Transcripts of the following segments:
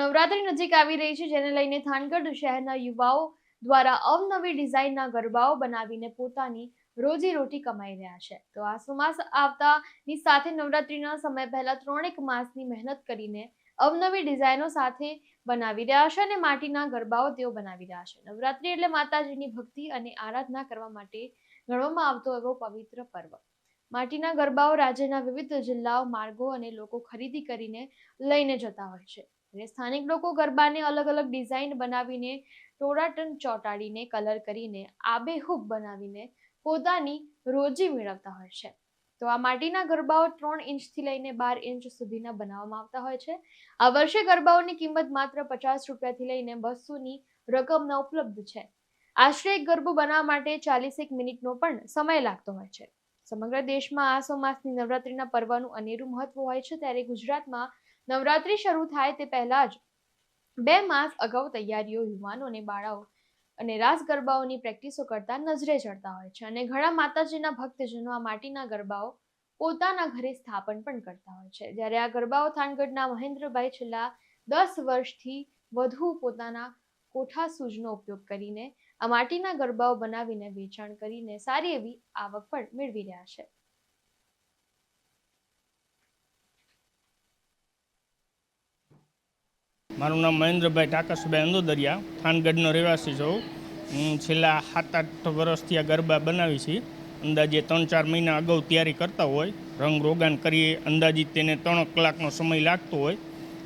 નવરાત્રી નજીક આવી રહી છે, જેને લઈને થાનગઢ શહેરના યુવાઓ દ્વારા અવનવી ડિઝાઇનના ગરબાઓ બનાવીને પોતાની રોજીરોટી કમાઈ રહ્યા છે. તો આ સુમાસ આવતાની સાથે નવરાત્રીના સમય પહેલા ત્રણેક માસની મહેનત કરીને અવનવી ડિઝાઇનો સાથે બનાવી રહ્યા છે અને માટીના ગરબાઓ તેઓ બનાવી રહ્યા છે. નવરાત્રી એટલે માતાજીની ભક્તિ અને આરાધના કરવા માટે ગણવામાં આવતો એવો પવિત્ર પર્વ. માટીના ગરબાઓ રાજ્યના વિવિધ જિલ્લાઓ, માર્ગો અને લોકો ખરીદી કરીને લઈને જતા હોય છે. અને સ્થાનિક લોકો ગરબાને અલગ અલગ ડિઝાઇન બનાવીને ટોળાટન ચોંટાડીને, કલર કરીને, આબેહૂબ બનાવીને પોતાની રોજી મેળવતા હોય છે. તો આ માટીના ગરબાઓ ત્રણ ઇંચથી લઈને બાર ઇંચ સુધીના બનાવવામાં આવતા હોય છે. આ વર્ષે ગરબાઓની કિંમત માત્ર પચાસ રૂપિયાથી લઈને બસોની રકમના ઉપલબ્ધ છે. આશરે એક ગરબો બનાવવા માટે ચાલીસેક મિનિટનો પણ સમય લાગતો હોય છે. સમગ્ર દેશમાં આસો માસની નવરાત્રીના પર્વનું અનેરું મહત્વ હોય છે. ત્યારે ગુજરાતમાં નવરાત્રી શરૂ થાય તે પહેલા જ બે માસ અગાઉ તૈયારીઓ યુવાનો અને બાળાઓ અને રાસ ગરબાઓની પ્રેક્ટિસો કરતા નજરે ચડતા હોય છે અને ઘણા માતાજીના ભક્તજનો આ માટીના ગરબાઓ પોતાના ઘરે સ્થાપન પણ કરતા હોય છે. જ્યારે આ ગરબાઓ થાનગઢના મહેન્દ્રભાઈ છેલ્લા દસ વર્ષથી વધુ પોતાના કોઠા સૂજનો ઉપયોગ કરીને આ માટીના ગરબાઓ બનાવીને વેચાણ કરીને સારી એવી આવક પણ મેળવી રહ્યા છે. મારું નામ મહેન્દ્રભાઈ ટાકસભાઈ અંદોદરિયા થાનગઢનો રહેવાસી છું. હું છેલ્લા સાત આઠ વર્ષથી આ ગરબા બનાવી છે. અંદાજે ત્રણ ચાર મહિના અગાઉ તૈયારી કરતા હોય. રંગ રોગાન કરીએ અંદાજિત તેને ત્રણ કલાકનો સમય લાગતો હોય.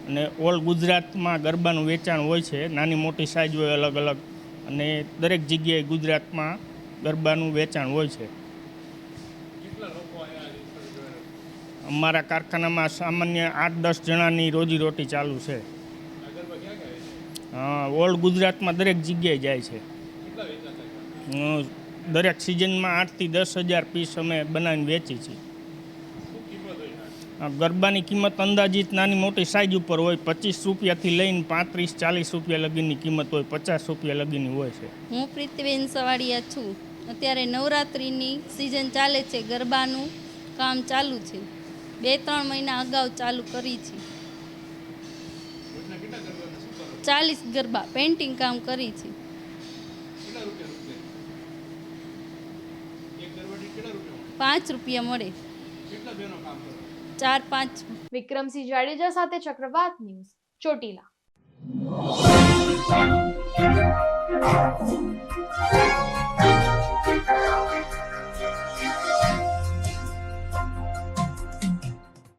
અને ઓલ ગુજરાતમાં ગરબાનું વેચાણ હોય છે. નાની મોટી સાઇઝ હોય અલગ અલગ. અને દરેક જગ્યાએ ગુજરાતમાં ગરબાનું વેચાણ હોય છે. અમારા કારખાનામાં સામાન્ય આઠ દસ જણાની રોજીરોટી ચાલુ છે. ઓલ ગુજરાતમાં દરેક જગ્યાએ જાય છે. દરેક સિઝનમાં આઠથી દસ હજાર પીસ અમે બનાવીને વેચી છીએ. ગરબાની કિંમત અંદાજિત નાની મોટી સાઇઝ ઉપર હોય, પચીસ રૂપિયાથી લઈને પાંત્રીસ, ચાલીસ રૂપિયા લગીની કિંમત હોય, પચાસ રૂપિયા લગીની હોય છે. હું પ્રીતિબેન સવાડિયા છું. અત્યારે નવરાત્રિની સિઝન ચાલે છે, ગરબાનું કામ ચાલુ છે. બે ત્રણ મહિના અગાઉ ચાલુ કરી છે. ચાલીસ ગરબા પેન્ટિંગ કામ કરી છે. પાંચ રૂપિયા મળે. ચાર પાંચ. વિક્રમસિંહ જાડેજા સાથે ચક્રવાત ન્યૂઝ ચોટીલા.